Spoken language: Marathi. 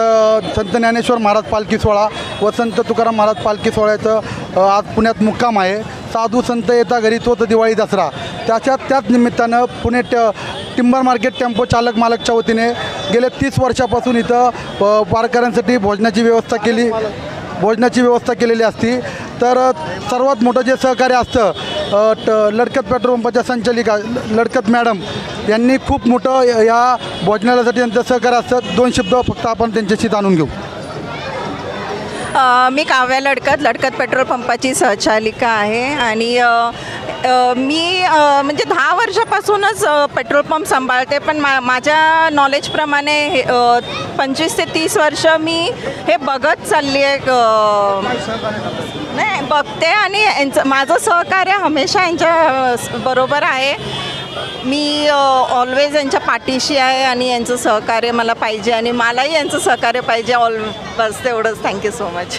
स संत ज्ञानेश्वर महाराज पालखी सोहळा व संत तुकाराम महाराज पालखी सोहळ्याचं आज पुण्यात मुक्काम आहे. साधू संत येता घरी तोच दिवाळी दसरा. त्याच्यात त्याच निमित्तानं पुणे ट टिंबर मार्केट टेम्पो चालक मालकच्या वतीने गेल्या तीस वर्षापासून इथं वारकऱ्यांसाठी भोजनाची व्यवस्था केली भोजनाची व्यवस्था केलेली असती. तर सर्वात मोठं जे सहकार्य असतं ट लडकत पेट्रोल पंपाच्या संचालिका लडकत मॅडम यांनी खूप मोठं या या भोजनालयासाठी त्यांचं सहकार्य असतं दोन शब्द फक्त आपण त्यांच्याशी जाणून घेऊ. अ, मी काव्या लडकत लडकत पेट्रोल पंपाची सहचालिका आहे आणि अ, अ, मी अ, म्हणजे दहा वर्षापासूनच अ, पेट्रोल पंप सांभाळते पण मा माझ्या नॉलेजप्रमाणे हे, अ, पंचवीस ते तीस वर्ष मी हे बघत चालली आहे अ, नाही बघते आणि यांचं माझं सहकार्य हमेशा यांच्या अ, स- बरोबर आहे. मी ऑलवेज यांच्या पाठीशी आहे आणि यांचं सहकार्य मला पाहिजे आणि मलाही यांचं सहकार्य पाहिजे. ऑल बस तेवढंच. Thank you so much